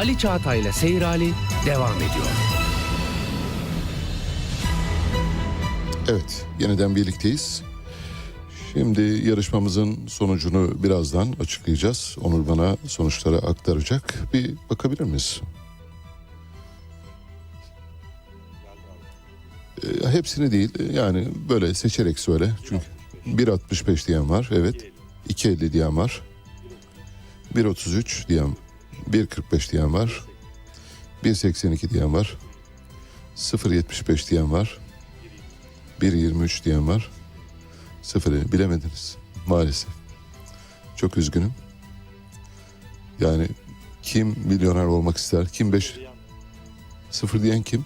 Ali Çağatay ile Seyrali devam ediyor. Evet, yeniden birlikteyiz. Şimdi yarışmamızın sonucunu birazdan açıklayacağız. Onur bana sonuçları aktaracak. Bir bakabilir miyiz? Ee, hepsini değil, yani böyle seçerek söyle. Çünkü 1.65 diyen var, evet. 2.50 diyen var. 1.33 diyen, 1.45 diyen var. 1.82 diyen var. 0.75 diyen var. 1.23 diyen var. Sıfırı bilemediniz maalesef. Çok üzgünüm. Yani kim milyoner olmak ister? Kim beş? Sıfır diyen kim?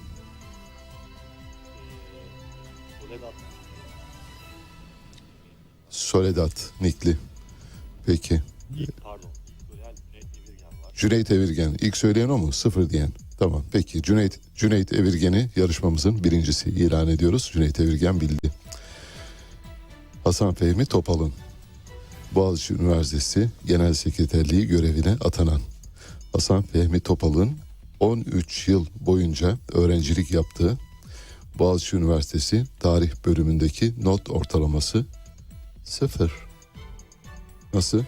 Soledad Nikli. Peki. Cüneyt Evirgen. İlk söyleyen o mu? Sıfır diyen. Tamam peki. Cüneyt, Cüneyt Evirgen'i yarışmamızın birincisi ilan ediyoruz. Cüneyt Evirgen bildi. Hasan Fehmi Topal'ın Boğaziçi Üniversitesi Genel Sekreterliği görevine atanan Hasan Fehmi Topal'ın 13 yıl boyunca öğrencilik yaptığı Boğaziçi Üniversitesi tarih bölümündeki not ortalaması sıfır. Nasıl?